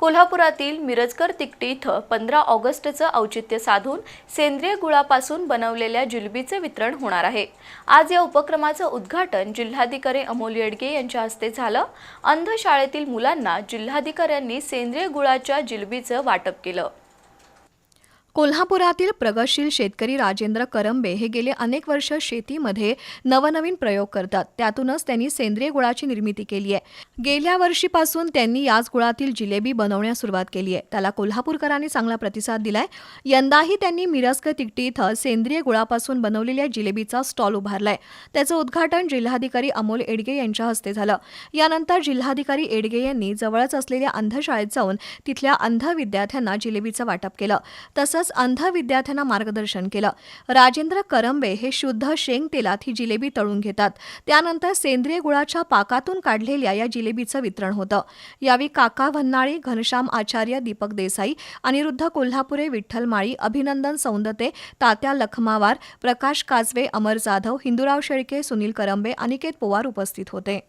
कोल्हापुरातील मिरजकर तिकटी इथं पंधरा ऑगस्टचं औचित्य साधून सेंद्रिय गुळापासून बनवलेल्या जिलबीचे वितरण होणार आहे. आज या उपक्रमाचं उद्घाटन जिल्हाधिकारी अमोल येडगे यांच्या हस्ते झालं. अंध शाळेतील मुलांना जिल्हाधिकाऱ्यांनी सेंद्रिय गुळाच्या जिलबीचं वाटप केलं. कोल्हापुरातील प्रगतशील शेतकरी राजेंद्र करंबे हे गेले अनेक वर्ष शेतीमध्ये नवनवीन प्रयोग करतात. त्यातूनच त्यांनी सेंद्रिय गुळाची निर्मिती केली आहे. गेल्या वर्षीपासून त्यांनी याच गुळातील जिलेबी बनवण्यास सुरुवात केली आहे. त्याला कोल्हापूरकरांनी चांगला प्रतिसाद दिलाय. यंदाही त्यांनी मिरस्क तिकटी इथं सेंद्रिय गुळापासून बनवलेल्या जिलेबीचा स्टॉल उभारलाय. त्याचं उद्घाटन जिल्हाधिकारी अमोल एडगे यांच्या हस्ते झालं. यानंतर जिल्हाधिकारी एडगे यांनी जवळच असलेल्या अंधशाळेत जाऊन तिथल्या अंध विद्यार्थ्यांना जिलेबीचं वाटप केलं. तसंच अंध विद्यार्थ्यांना मार्गदर्शन केलं. राजेंद्र करंबे हे शुद्ध शेंग तेलात ही जिलेबी तळून घेतात. त्यानंतर सेंद्रिय गुळाच्या पाकातून काढलेल्या या जिलेबीचं वितरण होतं. यावेळी काका भन्नाळी घनश्याम आचार्य दीपक देसाई अनिरुद्ध कोल्हापुरे विठ्ठल माळी अभिनंदन सौंदते तात्या लखमावार प्रकाश काजवे अमर जाधव हिंदुराव शेळके सुनील करंबे अनिकेत पोवार उपस्थित होते.